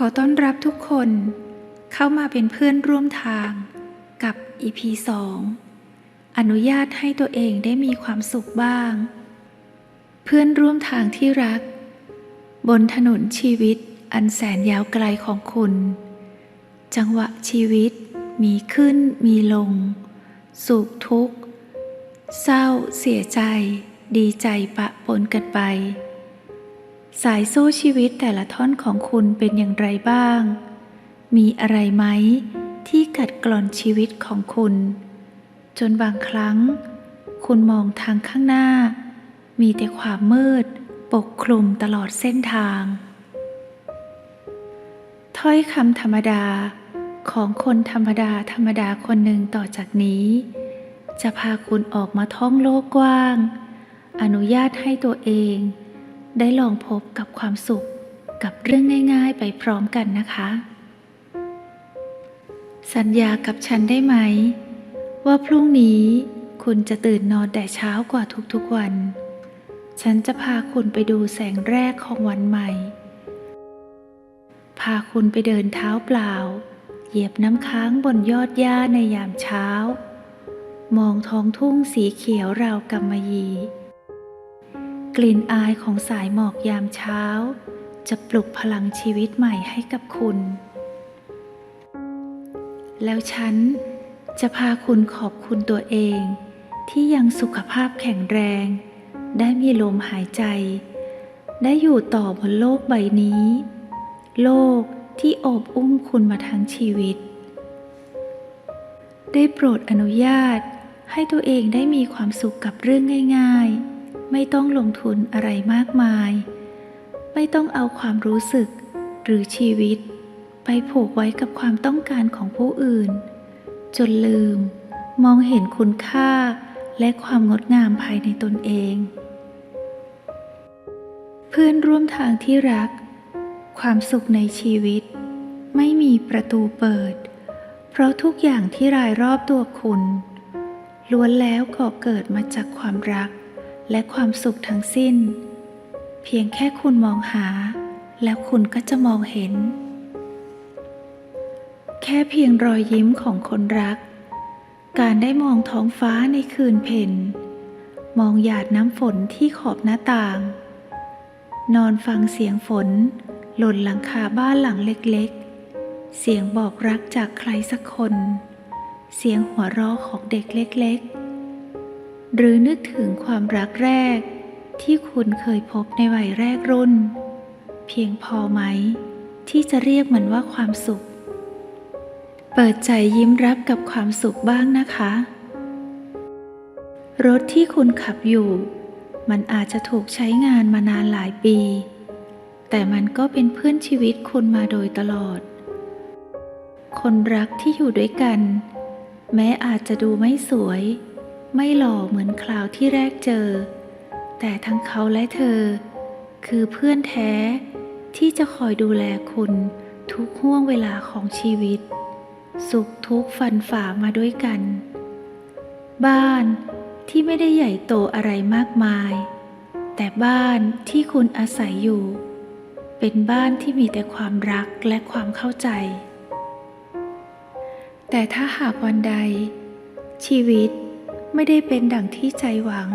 ขอต้อนรับทุกคนเข้ามาเป็นเพื่อนร่วมทางกับ EP 2 อนุญาตให้ตัวเองได้มีความสุขบ้าง เพื่อนร่วมทางที่รัก บนถนนชีวิตอันแสนยาวไกลของคุณ จังหวะชีวิตมีขึ้นมีลง สุขทุกข์ เศร้าเสียใจ ดีใจปะปนกันไป สายโซ่ชีวิตแต่ละท่อนของคุณเป็นอย่างไรบ้าง มีอะไรไหมที่กัดกร่อนชีวิตของคุณ จนบางครั้ง คุณมองทางข้างหน้า มีแต่ความมืด ปกคลุมตลอดเส้นทาง ถ้อยคำธรรมดาของคนธรรมดาธรรมดาคนหนึ่งต่อจากนี้ จะพาคุณออกมาท่องโลกกว้าง อนุญาตให้ตัวเอง ได้ลองพบกับความสุขกับเรื่องง่ายๆไปพร้อมกันนะคะ สัญญากับฉันได้ไหม ว่าพรุ่งนี้คุณจะตื่นนอนแต่เช้ากว่าทุกๆวัน ฉันจะพาคุณไปดูแสงแรกของวันใหม่ พาคุณไปเดินเท้าเปล่า เหยียบน้ำค้างบนยอดหญ้าในยามเช้า มองท้องทุ่งสีเขียวราวกำมะหยี่ กลิ่นอายของสายหมอกยามเช้า จะปลุกพลังชีวิตใหม่ให้กับคุณ แล้วฉันจะพาคุณขอบคุณตัวเอง ที่ยังสุขภาพแข็งแรง ได้มีลมหายใจ ได้อยู่ต่อบนโลกใบนี้ โลกที่โอบอุ้มคุณมาทั้งชีวิต ได้โปรดอนุญาตให้ตัวเองได้มีความสุขกับเรื่องง่าย ๆ ไม่ต้องลงทุนอะไรมากมาย ไม่ต้องเอาความรู้สึกหรือชีวิต ไปผูกไว้กับความต้องการของผู้อื่น จนลืม มองเห็นคุณค่าและความงดงามภายในตนเอง เพื่อนร่วมทางที่รัก ความสุขในชีวิต ไม่มีประตูเปิด เพราะทุกอย่างที่รายรอบตัวคุณล้วนแล้วก่อเกิดมาจากความรัก และความสุขทั้งสิ้น เพียงแค่คุณมองหา แล้วคุณก็จะมองเห็น แค่เพียงรอยยิ้มของคนรัก การได้มองท้องฟ้าในคืนเพ็ญมองหยาดน้ำฝนที่ขอบหน้าต่าง นอนฟังเสียงฝน หล่นหลังคาบ้านหลังเล็กๆ เสียงบอกรักจากใครสักคน เสียงหัวเราะของเด็กเล็กๆ หรือนึกถึงความรักแรก ที่คุณเคยพบในวัยแรกรุ่น เพียงพอไหม ที่จะเรียกมันว่าความสุข เปิดใจยิ้มรับกับความสุขบ้างนะคะ รถที่คุณขับอยู่ มันอาจจะถูกใช้งานมานานหลายปี แต่มันก็เป็นเพื่อนชีวิตคุณมาโดยตลอด คนรักที่อยู่ด้วยกัน แม้อาจจะดูไม่สวย ไม่หล่อเหมือนคราวที่แรกเจอ แต่ทั้งเขาและเธอ คือเพื่อนแท้ที่จะคอยดูแลคุณทุกห่วงเวลาของชีวิต สุขทุกข์ฟันฝ่ามาด้วยกัน บ้านที่ไม่ได้ใหญ่โตอะไรมากมาย แต่บ้านที่คุณอาศัยอยู่ เป็นบ้านที่มีแต่ความรักและความเข้าใจ แต่ถ้าหากวันใด ชีวิต ไม่ได้เป็นดังที่ใจหวัง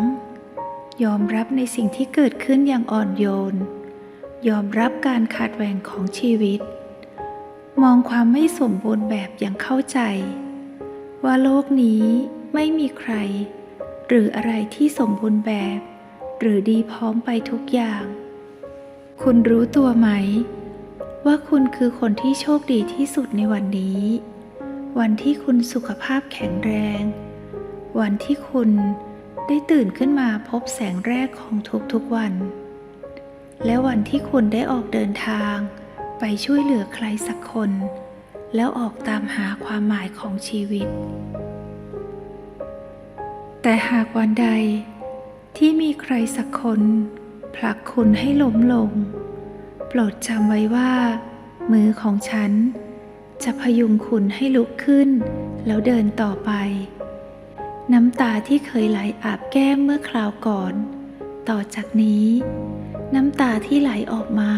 ยอมรับในสิ่งที่เกิดขึ้นอย่างอ่อนโยน ยอมรับการขาดแหว่งของชีวิต มองความไม่สมบูรณ์แบบอย่างเข้าใจ ว่าโลกนี้ไม่มีใคร หรืออะไรที่สมบูรณ์แบบ หรือดีพร้อมไปทุกอย่าง คุณรู้ตัวไหม ว่าคุณคือคนที่โชคดีที่สุดในวันนี้ วันที่คุณสุขภาพแข็งแรง วันที่คุณได้ตื่นขึ้นมาพบแสงแรกของทุกๆวัน และวันที่คุณได้ออกเดินทาง ไปช่วยเหลือใครสักคน แล้วออกตามหาความหมายของชีวิต แต่หากวันใดที่มีใครสักคนผลักคุณให้ล้มลง โปรดจำไว้ว่า มือของฉัน จะพยุงคุณให้ลุกขึ้น แล้วเดินต่อไป น้ำตาที่เคยไหลอาบแก้มเมื่อคราวก่อน ต่อจากนี้ น้ำตาที่ไหลออกมา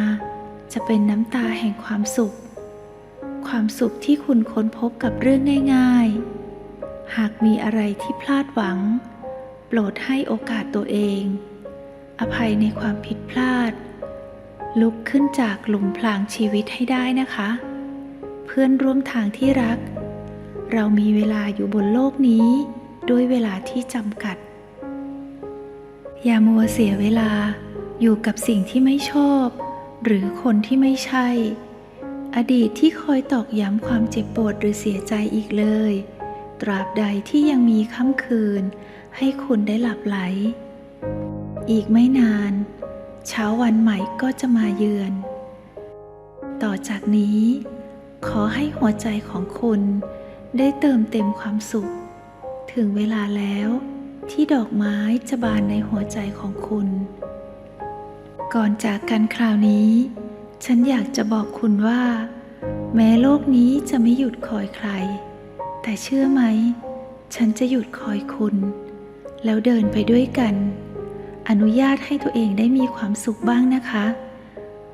จะเป็นน้ำตาแห่งความสุข ความสุขที่คุณค้นพบกับเรื่องง่าย ๆ หากมีอะไรที่พลาดหวัง โปรดให้โอกาสตัวเอง อภัยในความผิดพลาด ลุกขึ้นจากหลุมพรางชีวิตให้ได้นะคะ เพื่อนร่วมทางที่รัก เรามีเวลาอยู่บนโลกนี้ ด้วยเวลาที่จำกัด อย่ามัวเสียเวลาอยู่กับสิ่งที่ไม่ชอบ หรือคนที่ไม่ใช่ อดีตที่คอยตอกย้ำความเจ็บปวดหรือเสียใจอีกเลย ตราบใดที่ยังมีค่ำคืน ให้คุณได้หลับไหล อีกไม่นาน เช้าวันใหม่ก็จะมาเยือน ต่อจากนี้ ขอให้หัวใจของคุณได้เติมเต็มความสุข ถึงเวลาแล้วที่ดอกไม้จะบานในหัวใจของคุณ ก่อนจากกันคราวนี้ ฉันอยากจะบอกคุณว่า แม้โลกนี้จะไม่หยุดคอยใคร แต่เชื่อไหม ฉันจะหยุดคอยคุณ แล้วเดินไปด้วยกัน อนุญาตให้ตัวเองได้มีความสุขบ้างนะคะ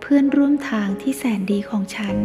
เพื่อนร่วมทางที่แสนดีของฉัน